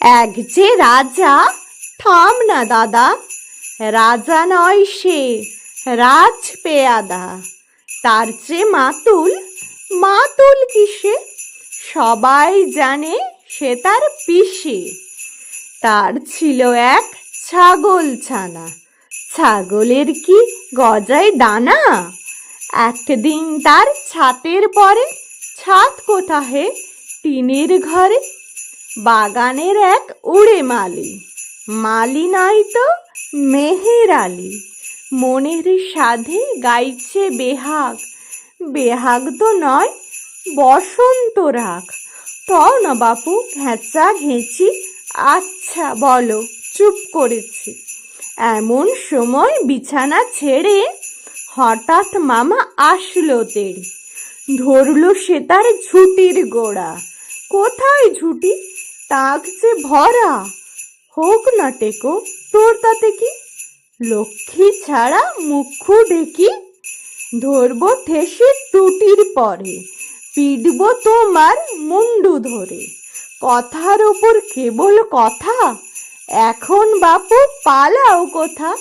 এক যে রাজা, থাম না দাদা। রাজা নয় সে, রাজ পেয়াদা। তার চেয়ে মাতুল মাতুল কিসে? সবাই জানে সে তার পিসে। তার ছিল এক ছাগল ছানা। ছাগলের কি গজায় দানা? একদিন তার ছাতের পরে ছাদ কোথাহে টিনের ঘরে বাগানের এক উড়ে মালি। মালি নাই তো মেহের আলি। মনের সাধে গাইছে বেহাগ। বেহাগ তো নয়, বসন্ত রাগ। তও না বাপু, ঘেঁচা ঘেঁচি আচ্ছা বলো, চুপ করেছি। এমন সময় বিছানা ছেড়ে হঠাৎ মামা আসলো তেড়ে ধরলো সে তার ঝুটির গোড়া। কোথায় ঝুটি? তাক যে ভরা। হোক না টেকো, তোর তাতে কি? লক্ষ্মী ছাড়া মুখু ডেকি ধরবো ঠেসে টুটির পরে, পিটব তোমার মুন্ডু ধরে। কথার ওপর কেবল কথা? এখন বাপু পালাও কোথা?